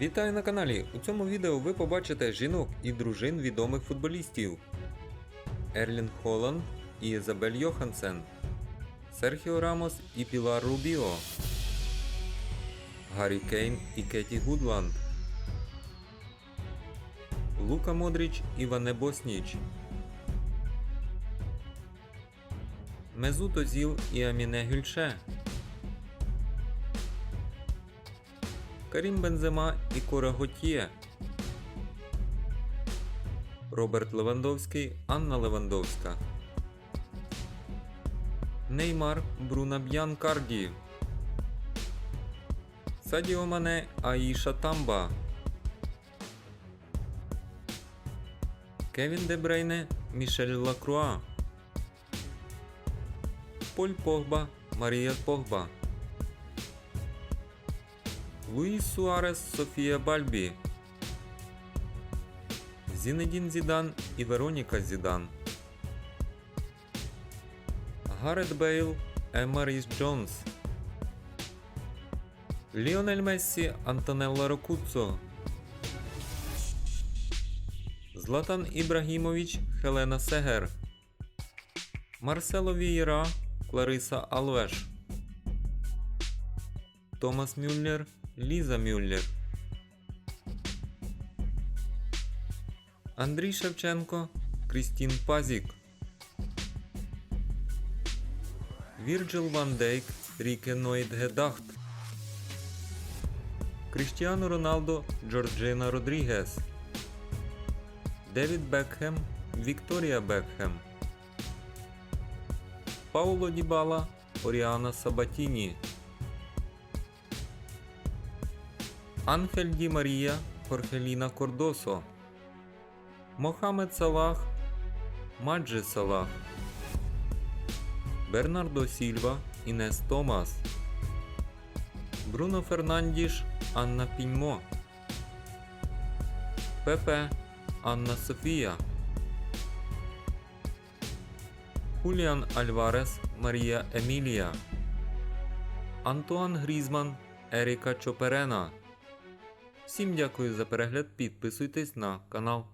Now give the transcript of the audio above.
Вітаю на каналі! У цьому відео ви побачите жінок і дружин відомих футболістів Ерлін Холланд і Ізабель Йохансен, Серхіо Рамос і Пілар Рубіо, Гаррі Кейн і Кеті Гудланд, Лука Модріч і Ване Босніч, Мезут Озіл і Аміне Гюльше. Карім Бензема і Кора Готьє. Роберт Левандовський, Анна Левандовська. Неймар Бруна Б'ян Карді. Садіо Мане Аїша Тамба. Кевін Дебрейне Мішель Лакруа. Поль Погба Марія Погба. Луїс Суарес, Софія Бальбі, Зінедін Зідан і Вероніка Зідан, Гарет Бейл, Емма Ріс Джонс, Ліонель Мессі, Антонелла Рокуццо, Златан Ібрагімович, Хелена Сегер, Марсело Вієра, Клариса Алвеш. Томас Мюллер, Ліза Мюллер. Андрій Шевченко, Крістін Пазік. Вірджил Ван Дейк, Ріке Ноїдгедахт. Кріштіану Роналдо, Джорджина Родрігес. Девід Бекхем, Вікторія Бекхем. Пауло Дібала, Оріана Сабатіні. Анхель Ді Марія Хорхеліна Кордосо, Мохамед Салах, Маджи Салах, Бернардо Сільва, Інес Томас, Бруно Фернандіш, Анна Піньмо, Пепе, Анна Софія, Хуліан Альварес, Марія Емілія, Антуан Грізман, Еріка Чоперена. Всім дякую за перегляд, підписуйтесь на канал.